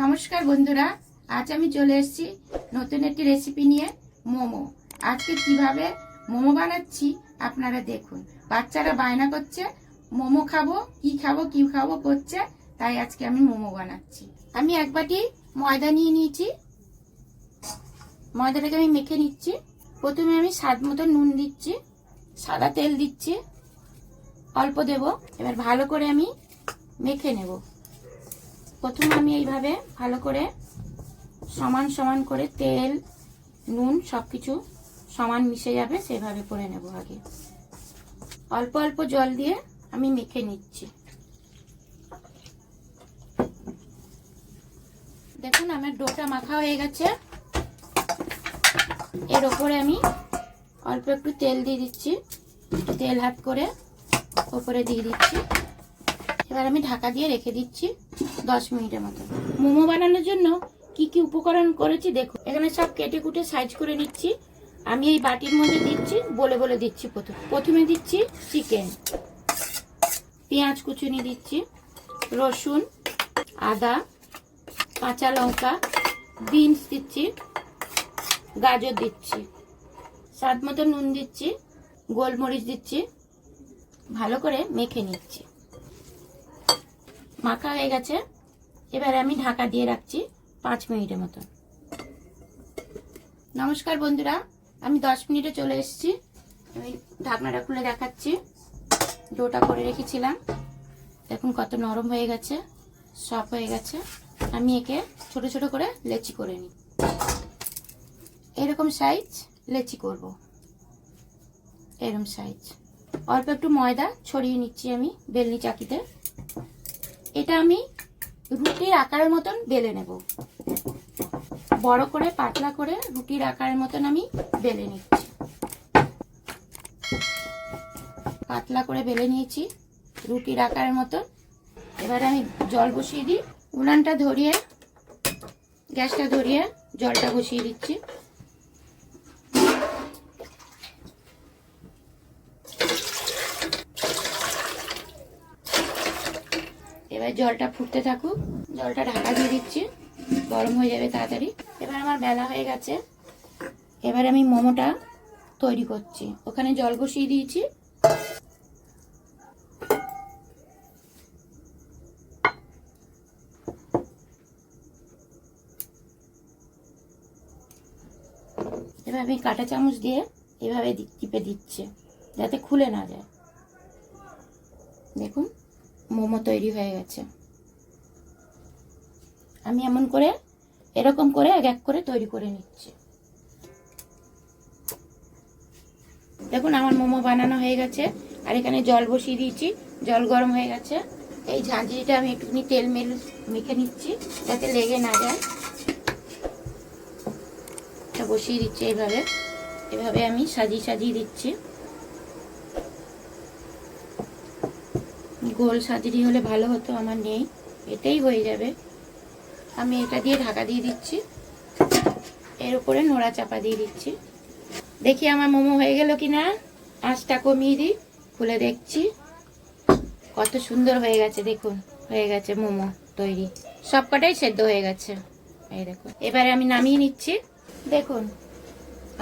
নমস্কার বন্ধুরা, আজ আমি চলে এসেছি নতুন একটি রেসিপি নিয়ে, মোমো। আজকে কীভাবে মোমো বানাচ্ছি আপনারা দেখুন। বাচ্চারা বায়না করছে, মোমো খাব, কি খাব কি খাব করছে, তাই আজকে আমি মোমো বানাচ্ছি। আমি এক বাটি ময়দা নিয়ে নিয়েছি। ময়দাটাকে আমি মেখে নিচ্ছি। প্রথমে আমি স্বাদ মতো নুন দিচ্ছি, সাদা তেল দিচ্ছি, অল্প দেব। এবার ভালো করে আমি মেখে নেব। প্রথমে আমি এইভাবে ভালো করে সমান সমান করে তেল, নুন সব কিছু সমান মিশে যাবে, সেভাবে করে নেব আগে। অল্প অল্প জল দিয়ে আমি মেখে নিচ্ছি। দেখুন, আমার ডোটা মাখা হয়ে গেছে। এর ওপরে আমি অল্প একটু তেল দিয়ে দিচ্ছি। তেল হাত করে ওপরে দিয়ে দিচ্ছি। এবার আমি ঢাকা দিয়ে রেখে দিচ্ছি দশ মিনিটের মতো। মোমো বানানোর জন্য কি কি উপকরণ করেছি দেখো এখানে সব কেটে কুটে সাইজ করে নিচ্ছি। আমি এই বাটির মধ্যে দিচ্ছি, বলে বলে দিচ্ছি প্রথম প্রথমে দিচ্ছি চিকেন। পেঁয়াজ কুচুনি দিচ্ছি, রসুন, আদা, কাঁচা লঙ্কা, বিনস দিচ্ছি, গাজর দিচ্ছি। স্বাদ মতো নুন দিচ্ছি, গোলমরিচ দিচ্ছি, ভালো করে মেখে নিচ্ছি। মাখা হয়ে গেছে। এবার আমি ঢাকা দিয়ে রাখছি পাঁচ মিনিটের মতো। নমস্কার বন্ধুরা, আমি দশ মিনিটে চলে এসেছি। আমি ঢাকনাটা খুলে দেখাচ্ছি। ডোটা করে রেখেছিলাম। দেখুন কত নরম হয়ে গেছে, সফট হয়ে গেছে। আমি একে ছোট ছোট করে লেচি করে নিই। এরকম সাইজ লেচি করব। এরকম সাইজ অল্প একটু ময়দা ছড়িয়ে নিচ্ছি আমি বেলনি চাকিতে। এটা আমি রুটির আকারের মতন বেলে নেব। বড় করে, পাতলা করে রুটির আকারের মতন আমি বেলে নিচ্ছি। পাতলা করে বেলে নিয়েছি রুটির আকারের মতন। এবার আমি জল বসিয়ে দিই। উনানটা ধরিয়ে, গ্যাসটা ধরিয়ে জলটা বসিয়ে দিচ্ছি। এবার জলটা ফুটতে থাকুক। জলটা ঢাকা দিয়ে দিচ্ছি। গরম হয়ে যাবে তাড়াতাড়ি। এবার আমার বেলা হয়ে গেছে। এবার আমি মোমোটা তৈরি করছি। ওখানে জল বসিয়ে দিয়েছি। এবার আমি কাঁটা চামচ দিয়ে এভাবে টিপে দিচ্ছি, যাতে খুলে না যায়। দেখুন। মোমো তৈরি হয়ে গেছে। আমি এমন করে, এরকম করে এক এক করে তৈরি করে নিচ্ছি। দেখুন, আমার মোমো বানানো হয়ে গেছে। আর এখানে জল বসিয়ে দিয়েছি। জল গরম হয়ে গেছে। এই ঝাঁঝরিটা আমি একটুখানি তেল মেল, মেখে নিচ্ছি, যাতে লেগে না যায়। বসিয়ে দিচ্ছি এইভাবে। এভাবে আমি সাজিয়ে সাজিয়ে দিচ্ছি। গোল সাজিরি হলে ভালো হতো, আমার নেই। এটাই হয়ে যাবে। আমি এটা দিয়ে ঢাকা দিয়ে দিচ্ছি। এর উপরে নোড়া চাপা দিয়ে দিচ্ছি। দেখি আমার মোমো হয়ে গেল কি না আঁচটা কমিয়ে দিই, খুলে দেখছি। কত সুন্দর হয়ে গেছে, দেখুন। হয়ে গেছে মোমো তৈরি। সব কটাই সেদ্ধ হয়ে গেছে। এই দেখুন। এবারে আমি নামিয়ে নিচ্ছি। দেখুন,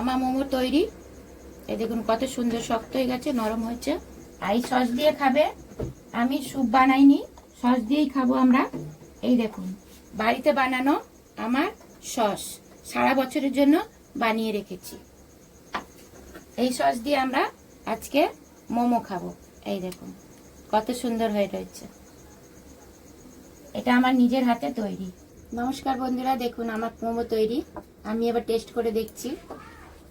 আমার মোমো তৈরি। এই দেখুন, কত সুন্দর শক্ত হয়ে গেছে, নরম হয়েছে। আই সস দিয়ে খাবে আমি স্যুপ বানাইনি, সস দিয়েই খাব আমরা। এই দেখুন, বাড়িতে বানানো আমার সস, সারা বছরের জন্য বানিয়ে রেখেছি। এই সস দিয়ে আমরা আজকে মোমো খাব। এই দেখুন, কত সুন্দর হয়ে রয়েছে। এটা আমার নিজের হাতে তৈরি। নমস্কার বন্ধুরা, দেখুন আমার মোমো তৈরি। আমি এবার টেস্ট করে দেখছি।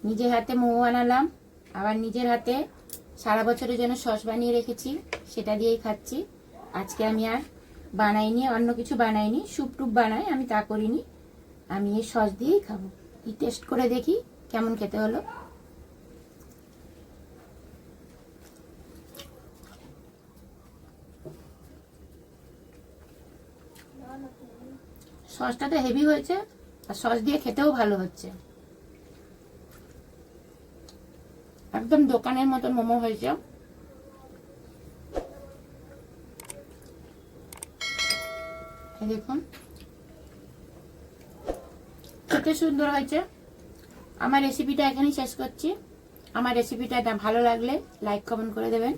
নিজের হাতে মোমো বানালাম, আবার নিজের হাতে সারা বছরের জন্য সস বানিয়ে রেখেছি, সেটা দিয়েই খাচ্ছি। আজকে আমি আর বানাইনি, অন্য কিছু বানাইনি, স্যুপ টুপ বানাই, আমি তা করিনি। আমি এই সস দিয়েই খাব। এই টেস্ট করে দেখি, কেমন খেতে হলো। সসটা তো হেভি হয়েছে, আর সস দিয়ে খেতেও ভালো হচ্ছে। একদম দোকানের মতো মোমো হয়েছে। দেখুন। খেতে সুন্দর হয়েছে। আমার রেসিপিটা এখানেই শেষ করছি। আমার রেসিপিটা ভালো লাগলে লাইক কমেন্ট করে দেবেন।